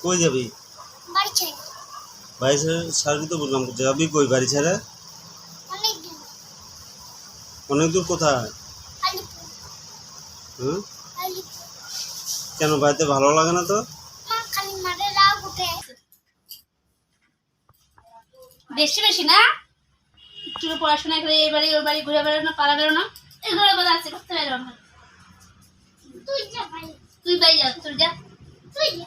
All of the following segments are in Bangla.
কই যাবি? বাড়ি চাই বাড়ি ছেড়ে সারবি তো বললাম যাবি কই বাড়ি ছেড়ে? অনেক দিন অনেক দূর কোথায়? আলিপুর। হুম? আলিপুর। কেন বাড়িতে ভালো লাগে না তো? উঠে বেশি বেশি না? একটু পড়াশোনা করে এই বাড়ি ওই বাড়ি ঘুরে বেড়ানো পালা বেরোনো এগুলো বলে আছে করতে পারব না। তুই যা ভাই তুই বাড়ি যা তুই যা। তুই যা।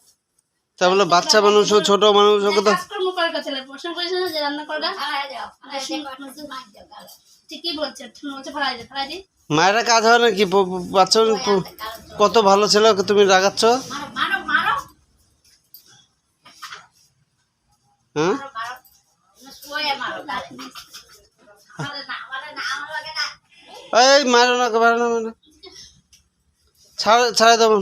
তা বলে বাচ্চা মানুষ ও ছোট মানুষ ওকে তো মায়েরা কাজ হয় নাকি বাচ্চা কত ভালো ছেলে ওকে তুমি রাগাচ্ছ? মারো মারো হ্যাঁ? এই মারো না মারো না। ছাড় ছাড়ে দেবো।